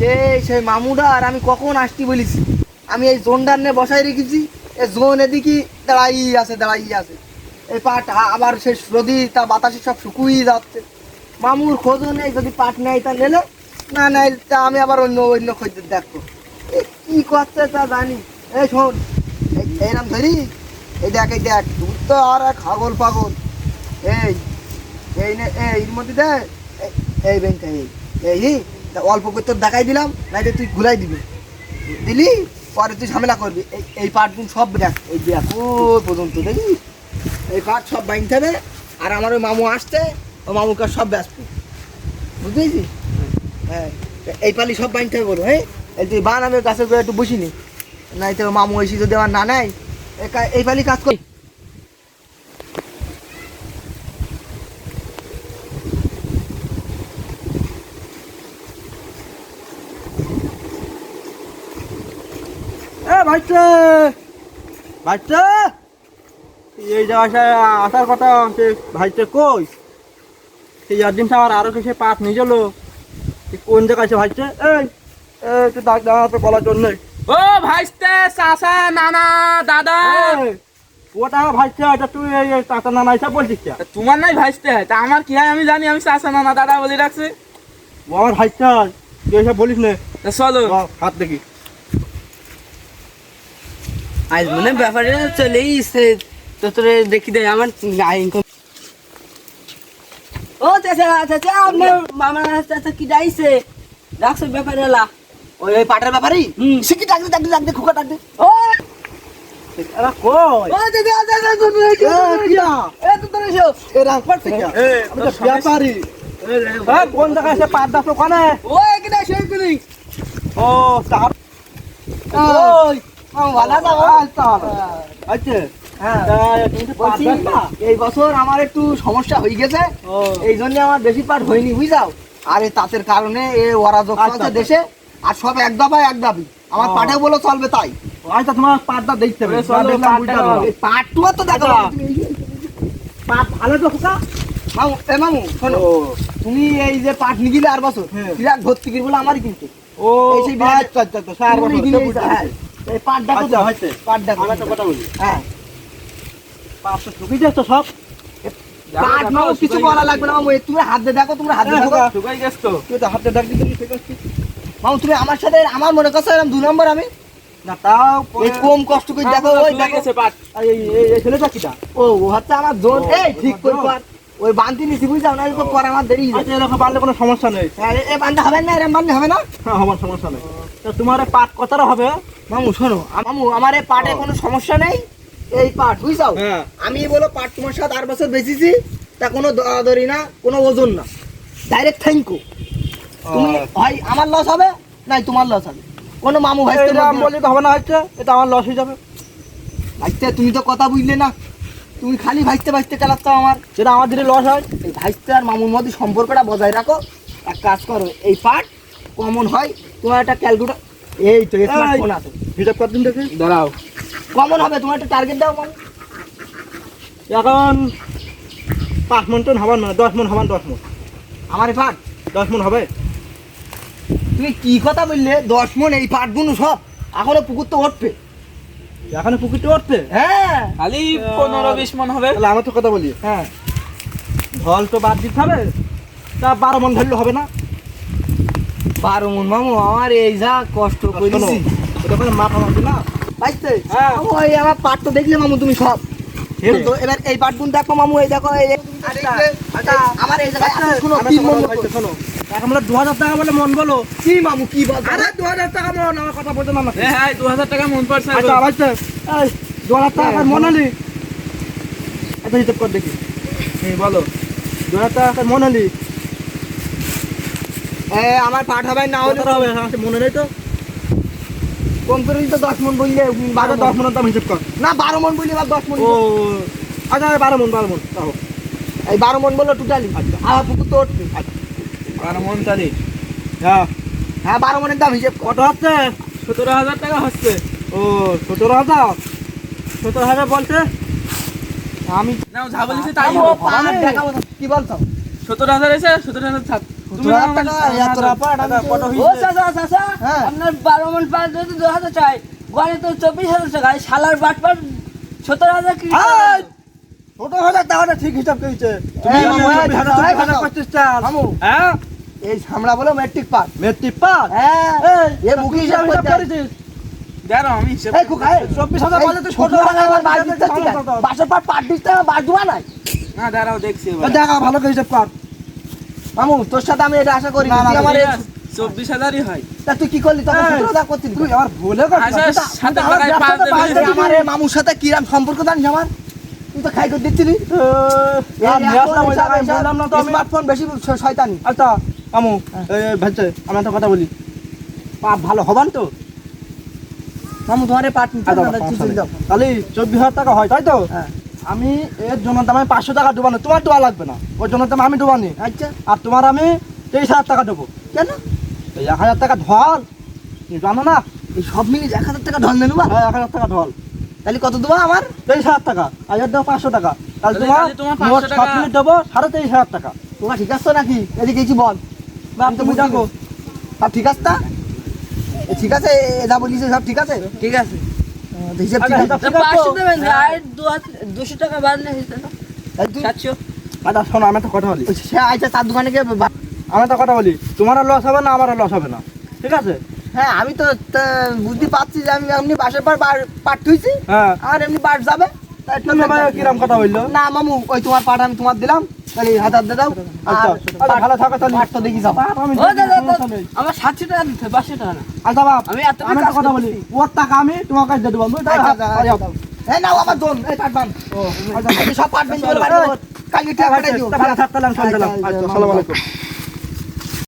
এই সেই মামুদা, আর আমি কখন আসছি বলিস? আমি এই জোনটার নিয়ে বসাই রেখেছি। এই জোন এদিকে দাঁড়াই আছে দাঁড়াই আছে। এই পাট আবার শেষ রোদি তা বাতাসে সব শুকুই যাচ্ছে। মামুর খোঁজও নেই, যদি পাট নেয় তা নিলে, না নেয় তা আমি আবার অন্য অন্য খোঁজ দেখব। এ কি করছে তা জানি। এই শোন, এই- এইরকম ধরি, এই দেখ এই দেখ তুই তো আর এক ছাগল পাগল। এই এই এর মধ্যে দে। এই- ব্যাংকটা এই এই। অল্প করে তোর দেখাই দিলাম নাই তুই ঘুরাই দিবি। দিলি, পরে তুই ঝামেলা করবি। এই এই পাটগুলো সব দেখ, এই দেখ পর্যন্ত দেখি এই পাট সব বাইনতে হবে, আর আমার ওই মামু আসতে ও মামুকে সব ব্যস্ত। বুঝতে হ্যাঁ এই পালি সব বাইনতে হবে বলো হ্যাঁ? এই তুই বান আমি করে একটু বসিনি। নাই তো মামু এসে যদি আমার না নেয় এই এই পালি কাজ করি। ভাইটা ভাইটা এই জায়গায় আসার কথা সে ভাইটা কই? সেই দিনটা আমার আরও কিছু পাপ নিয়ে গেলো। কোন জায়গায় আছে ভাইটা এই এই, একটু ডাক দেওয়া তো বলার জন্য। ও ভাইস্তে চাচা নানা দাদা। ওটা ভাইটা এটা তুই এই এই নানা হিসাব বলছিস তোমার নাই ভাইস্তে তা আমার কি হয় আমি জানি আমি চাচা নানা দাদা বলে রাখছি ও আমার ভাইটা তুই এসব বলিস না। চলো। হাত দেখি। আজ মনে ব্যাপারে চলেই তো তোরে দেখি দে আমার ইনকাম ও চাচা চাচা আপনার মামা চাচা কি যাইছে রাখছো ব্যাপারে এলা ওই ওই পাটের ব্যাপারেই হুম। শিখি ডাকতে ডাকতে ডাকতে খুকা ডাকতে ও! ব্যাপারি। কোন জায়গায় এসে পাট দাস ওখানে? ও তার ওই। ভালো আছো আচ্ছা হ্যাঁ। তা তো? এই বছর আমার একটু সমস্যা হয়ে গেছে। এই জন্য আমার বেশি পাট হয়নি বুঝাও? আর কারণে এ অরাজক আচ্ছা, আছে আচ্ছা। দেশে আর সব এক এক দাবি। আমার। পাটে বলে চলবে তাই। আচ্ছা তোমার পাটটা দেখতে হবে। তো দেখো। পাট ভালো তো খোকা? মামু এ মামু শোনো। তুমি এই যে পাট নিগিলে আর বছর হ্যাঁ। বিরাট ভর্তি কি বলে আমারই কিন্তু। ও সেই বিরাট- স্যার তুমি নিগিলে এই হ্যাঁ, আচ্ছা তো, কথা বলি। হ্যাঁ। তো শুকিয়ে যাচ্ছে সব। পাট মামু কিছু বলা লাগবে না মামু তুমি হাত দিয়ে দেখো তুমি হাত দিয়ে দেখো। খোকা। গেছ তো। তুই তো হাতে ডাক দিতে ঠিক আছে মামু তুমি আমার সাথে আমার মনে করছ দু নম্বর আমি। না তাও এই কম কষ্ট করে দেখো ওই দেখো। পাট। এই এই- এই ছেলেটা কিটা? ও ও হচ্ছে আমার জোন এই ঠিক করে। ওই নিছি বুঝছাও? না তো পরে আমার দেরি আচ্ছা এরকম কোনো সমস্যা নেই। যায় এ বান্ধা হবে না এরকম বান্ধা হবে না? হ্যাঁ আমার সমস্যা নেই। তা তোমার পাট কতটা হবে? মামু শোনো মামু আমার এই পাটে কোনো সমস্যা নেই? এই পাট বুঝছাও? হ্যাঁ। আমি বলো পাট তোমার সাথে আর বছর বেচেছি তা কোনো দরাদরি না কোনো ওজন না। ডাইরেক্ট থ্যাংক ইউ তুমি হয় আমার লস হবে? নাই তোমার লস হবে। কোনো মামু ভাই বললে তো হবে না হচ্ছে এটা আমার লস হয়ে যাবে। ভাইতে তুমি তো কথা বুঝলে না। তুমি খালি ভাইতে ভাইতে চালাচ্ছ আমার। যেটা আমার দিলে লস হয়। এই ভাইতে আর মামুর মধ্যে সম্পর্কটা বজায় রাখো। এক কাজ করো এই পার্ট কমন হয় তোমার একটা ক্যালকুলেটর এই তো স্মার্টফোন আছে। হিসাব কর দিন দেখি। দাঁড়াও। কমন হবে তোমার একটা টার্গেট দাও মামু এখন পাঁচ মন টন হবার মানে দশ মন হবার দশ মন। আমার এই পার্ট দশ মন হবে? তুমি কি কথা বললে? দশ মন এই পার্টগুলো সব। এখনও পুকুর তো উঠবে। পুকুর তো উঠছে হ্যাঁ। খালি পনেরো বিশ মন হবে। তাহলে আমার তো কথা বলি। হ্যাঁ। ঢল তো বাদ দিতে হবে। তা বারো মন ধরলে হবে না। বারো মন মামু আমার এই যা কষ্ট করেছি। ওটা মাথা না? ভাইতে হ্যাঁ। আমার পার্ট তো দেখলে মামু তুমি সব। এবার এই পাট পার্টগুলো দেখো মামু এই দেখো এই। আমার এই শোনো আমার মন শোনো। এখন বলে দু হাজার টাকা বলে মন বলো। কি মামু কি বল আরে দু হাজার টাকা মন আমার কথা বলতে না হ্যাঁ দু হাজার টাকা মন পড়ছে আচ্ছা আচ্ছা দু হাজার টাকা মন আলি? আচ্ছা হিসাব কর দেখি। বলো। দু হাজার টাকা মন আলি? আমার পাঠ হবে না হলে হবে? আমার মনে নেই তো। কম করে তো দশ মন বললে বারো আচ্ছা দশ মনের দাম হিসাব কর। না বারো মন বললে এবার দশ মন ও আচ্ছা বারো মন বারো মন তাও এই বারো মন বলল টোটালি আচ্ছা। আমার পুকুর তো উঠবে বারো মন তালি হ্যাঁ। হ্যাঁ বারো মনের দাম হিসেব কত হচ্ছে? সতেরো হাজার টাকা হচ্ছে। ও সতেরো হাজার? সতেরো হাজার বলছে? আমি নাও যা বলেছি তাই কি বলছো? সতেরো হাজার এসে সতেরো হাজার থাক হ্যাঁ। আপনার বারো মন পাঁচ দু হাজার চাই। গড়ে তো চব্বিশ হাজার টাকা শালার বাট পাট সত্তর হাজার কি ছোট হাজার টাকাটা ঠিক হিসাব করেছে এই। হ্যাঁ সামলা বলো মেট্রিক পাস। Matric pass? হ্যাঁ। এ মুখে হিসাব হিসাব করেছিস? পাট পাট। দেখা ভালো করে হিসাব কর। মামু তোর সাথে আমি এটা আশা করি তুই আমার ঠিক চব্বিশ হাজারই হয়। তা তুই কি করলি? তখন এই, সতেরো তুই আমার ভুলে করছিস আচ্ছা, তুই তো- আমার মামুর সাথে কিরাম সম্পর্ক জানিস আমার? তুই খাই করে দিচ্ছিলি। স্মার্টফোন বেশি শয়তানি। আচ্ছা ভাইছে আমি একটা কথা বলি। পাপ ভালো হবান তো? মামু তোমার পাট আচ্ছা। তাহলে চব্বিশ হাজার টাকা হয় তাই তো? হ্যাঁ। আমি এর জন্য দামে পাঁচশো টাকা ডুবানো তোমার ডোয়া লাগবে না ওর জন্য দামে আমি ডুবানি আচ্ছা আর তোমার আমি তেইশ হাজার টাকা দেবো কেন এই এক হাজার টাকা ঢল তুমি জানো না এই সব মিলে এক হাজার টাকা ঢল নেনু হ্যাঁ এক হাজার টাকা ঢল তাহলে কত দেবো আমার তেইশ হাজার টাকা হাজার দেবো পাঁচশো টাকা তাহলে তোমার তোমার মোট সব টাকা- মিনিট দেবো সাড়ে তেইশ হাজার টাকা তোমার ঠিক আছে নাকি এদিকে কিছু বল বা আমি তো তুমি বুঝি দেখো সব ঠিক আছে তা এ ঠিক আছে যা বলিস সব ঠিক আছে ঠিক আছে তো আচ্ছা, তো? দু হাজার দুশো টাকা বাড়লে সাতশো। আচ্ছা শোনো আমি একটা কথা বলি। সে আইসা তার দোকানে গিয়ে আমি একটা কথা বলি তোমারও লস হবে না আমারও লস হবে না ঠিক আছে? হ্যাঁ আমি তো তা বুঝতে পারছি যে আমি এমনি বাসের পর বার পাট থুইছি হ্যাঁ। আর এমনি বাট যাবে। কিরম কথা বলল? না মামু ওই তোমার পাট আমি তোমার দিলাম। দাও। আচ্ছা আর আচ্ছা, ভালো থাকো দেখি যাও। আমার সাতশো টাকা দিতে পাঁচশো টাকা আচ্ছা বাপ আমি এত আমি কথা বলি। ওর টাকা আমি তোমার কাছে দিয়ে দেবো। আচ্ছা। এই নাও আমার দোন এই পাট বান ও, আচ্ছা, সব পাট বেঞ্চ করে চলো, বাড়ি এই, কালকে টাকা দিও। তাহলে থাক, চলে গেলাম। আচ্ছা, আচ্ছা, আসসালামু আলাইকুম।